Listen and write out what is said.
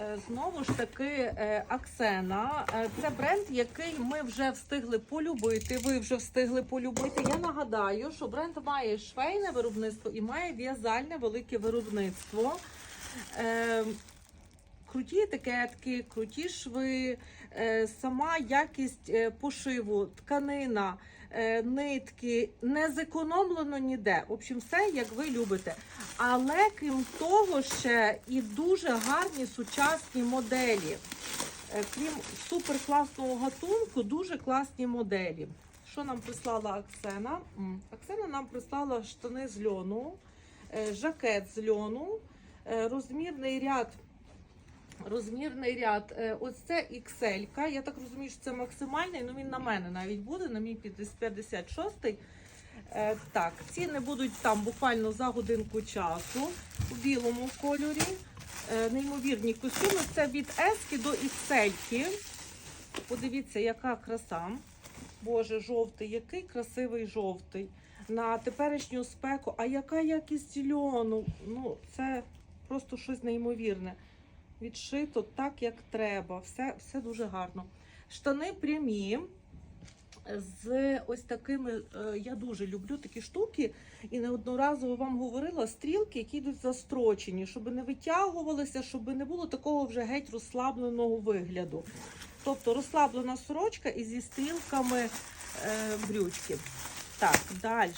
Е, Знову ж таки, е, Аксена. Е, Це бренд, який ми вже встигли полюбити. Ви вже встигли полюбити. Я нагадаю, що бренд має швейне виробництво і має в'язальне велике виробництво. Круті етикетки, круті шви, е, сама якість е, пошиву, тканина, е, нитки, не зекономлено ніде. В общем, все як ви любите. Але крім того, ще і дуже гарні сучасні моделі. Крім суперкласного гатунку, дуже класні моделі. Що нам прислала Аксена? Аксена нам прислала штани з льону, жакет з льону, розмірний ряд. Розмірний ряд, е, ось це XL. Я так розумію, що це максимальний, ну він на мене навіть буде, на мій 56-й. Е, Так, ціни будуть там буквально за годинку часу у білому кольорі. Е, Неймовірні костюми. Це від S до XL. Подивіться, яка краса. Боже, жовтий, який красивий жовтий. На теперішню спеку. А яка якість льону? Ну, це просто щось неймовірне. Відшито так, як треба. Все, все дуже гарно. Штани прямі. З ось такими, е, я дуже люблю такі штуки, і неодноразово вам говорила стрілки, які йдуть застрочені, щоб не витягувалися, щоб не було такого вже геть розслабленого вигляду. Тобто розслаблена сорочка і зі стрілками е, брючки. Так, далі.